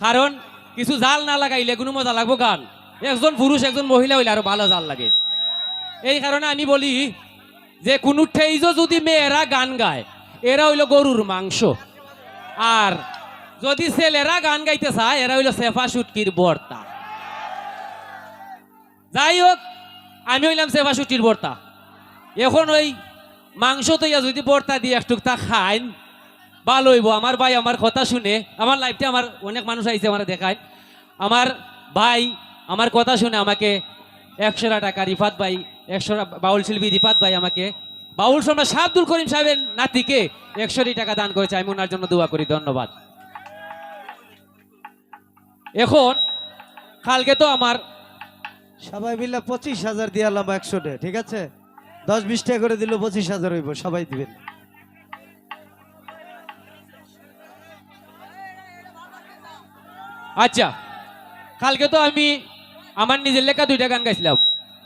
কারণ কিছু জাল না লাগাইলে কোনো মজা লাগবো গান একজন পুরুষ, একজন মহিলা হইলে আরও ভালো জাল লাগে। এই কারণে আমি বলি যে কোনো ঠেইজও যদি মেয়েরা গান গায়, এরা হইল গরুর মাংস। আর যদি ছেলেরা গান গাইতে চায়, এরা হইল সেফা সুটকির বর্তা। যাই হোক, আমি হইলাম সেফা সুটির বর্তা। এখন ওই মাংস তৈয়া যদি বর্তা দিয়ে একটুক তা খাইন ভালো হইব আমার ভাই আমার কথা শুনে, আমার লাইফটা আমার অনেক মানুষ আইছে আমার দেখায়। আমার ভাই আমার কথা শুনে আমাকে একশোটা টাকা রিফাত ভাই একশো বাউল শিল্পী রিফাত ভাই আমাকে, বাউল সম্রাট শাহাবদুল করিম সাহেবের নাতিকে একশোটি টাকা দান করেছে। আমি ওনার জন্য দোয়া করি, ধন্যবাদ। এখন, কালকে তো আমার সবাই মিলে পঁচিশ হাজার দিয়ে আলাম একশো ডে ঠিক আছে? দশ বিশ টাকা করে দিল পঁচিশ হাজার হইব, সবাই দিবেন। আচ্ছা কালকে তো আমি আমার নিজের লেখা দুইটা গান গাইছিলাম।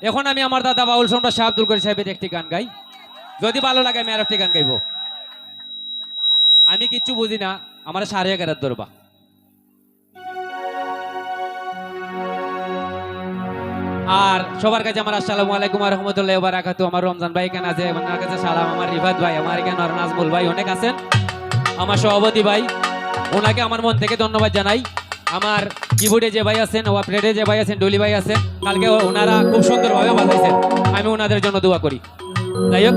এখন আমি আমার দাদা বাউল সম্রাট শাহ আব্দুল করিম সাহেবের একটি গান গাই। যদি ভালো লাগে আমি আর একটি গান গাইব। আমি কিচ্ছু বুঝি না, আমার সাড়ে এগারোর দরবা। আর সবার কাছে আমার আসসালামু আলাইকুম রহমতুল্লাহ বারাকাতু আমার রমজান ভাই কেন আছে? আমার কাছে সালাম। আমার রিফাত ভাই, আমার আর নাজমুল ভাই অনেক আছেন। আমার সভাপতি ভাই, ওনাকে আমার মন থেকে ধন্যবাদ জানাই। আমার কিবোর্ডে যে ভাই আছেন, ও প্লেটে যে ভাই আছেন, ডলি ভাই আছেন কালকে ওনারা খুব সুন্দরভাবে বাজাইছেন আমি ওনাদের জন্য দোয়া করি। যাই হোক।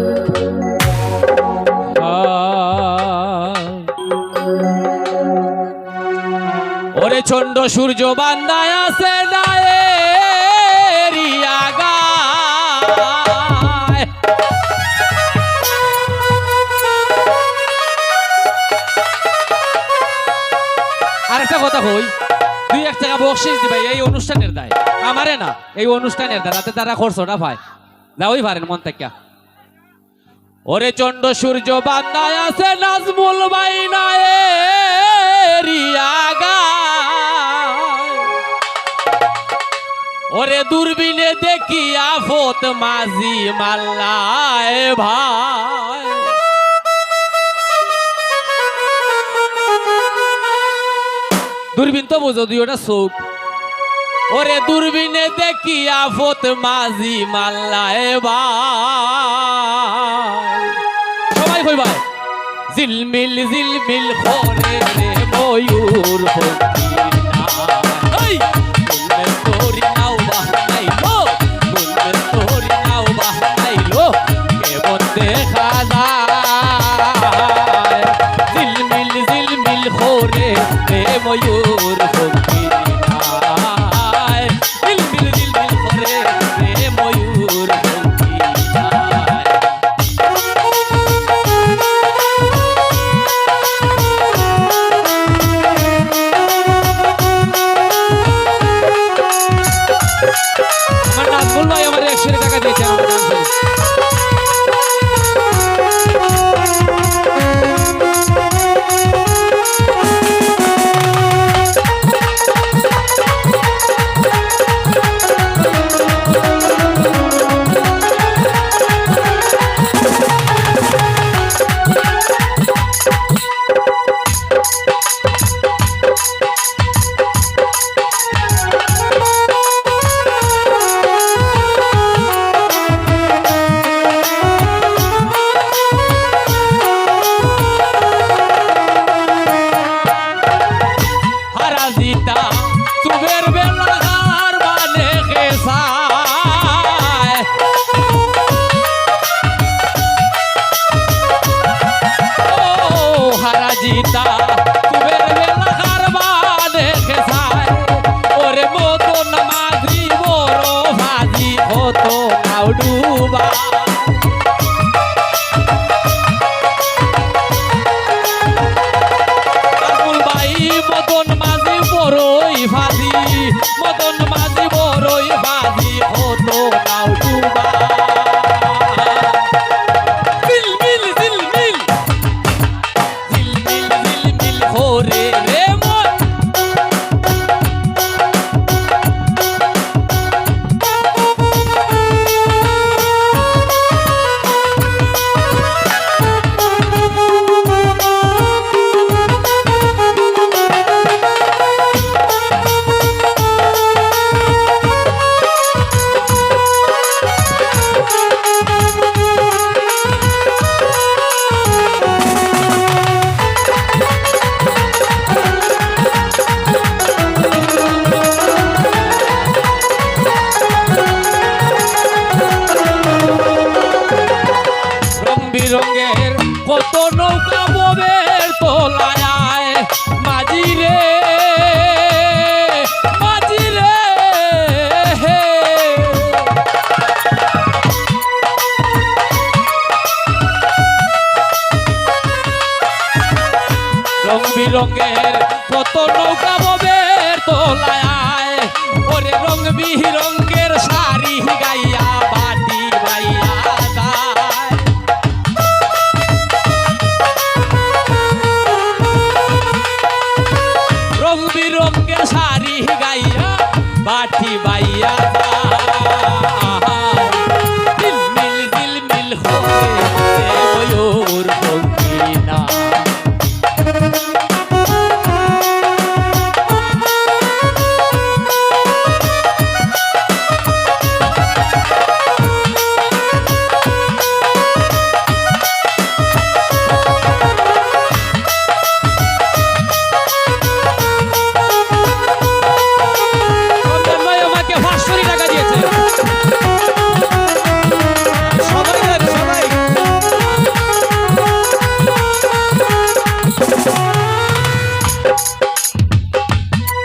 ওরে চন্ড সূর্য বান্দায় আছে ডায়েরিয়া একটা কথা কই? দুই এক টাকা বকশিস দিবে, এই অনুষ্ঠানের দায়। আমারে না, এই অনুষ্ঠানের দায়, রাতে তারা খরচটা পায়। যাওই পারেন মন থেকে। ওরে চন্ড সূর্য বান্দায় আছে নাজমুল বাইনায় ওরে দূরবীনে দেখি আফত মাঝি মাল্লায় ভাই। দূরবীন তো বোঝো, দুই ওটা চোখ ওরে দূরবীনে দেখি আফত মাঝি মাল্লায় ভাই। সবাই কই জিলমিল জিলমিল রে ময়ূর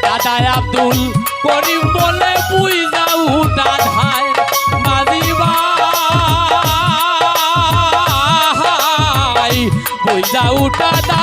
দাদা আব্দুল করিম বলে বুই যাও দাদায় মাঝিবাই বুই যাও দাদা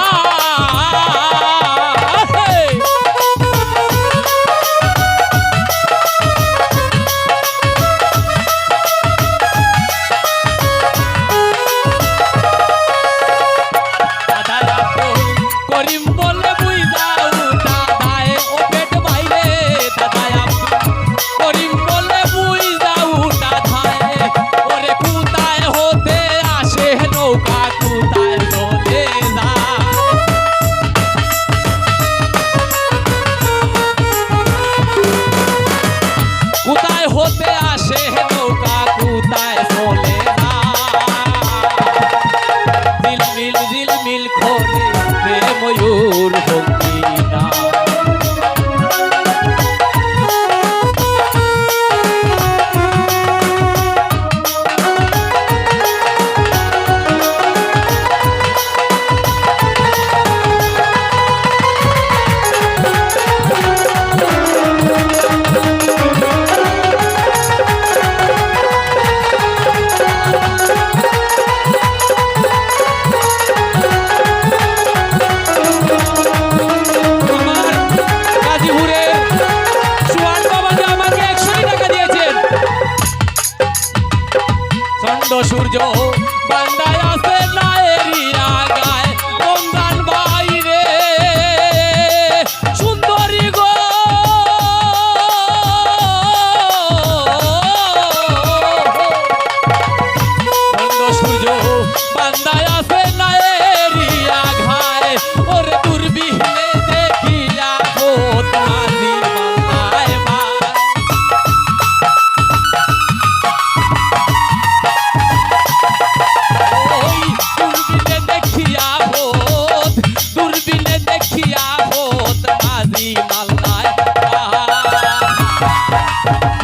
Thank you.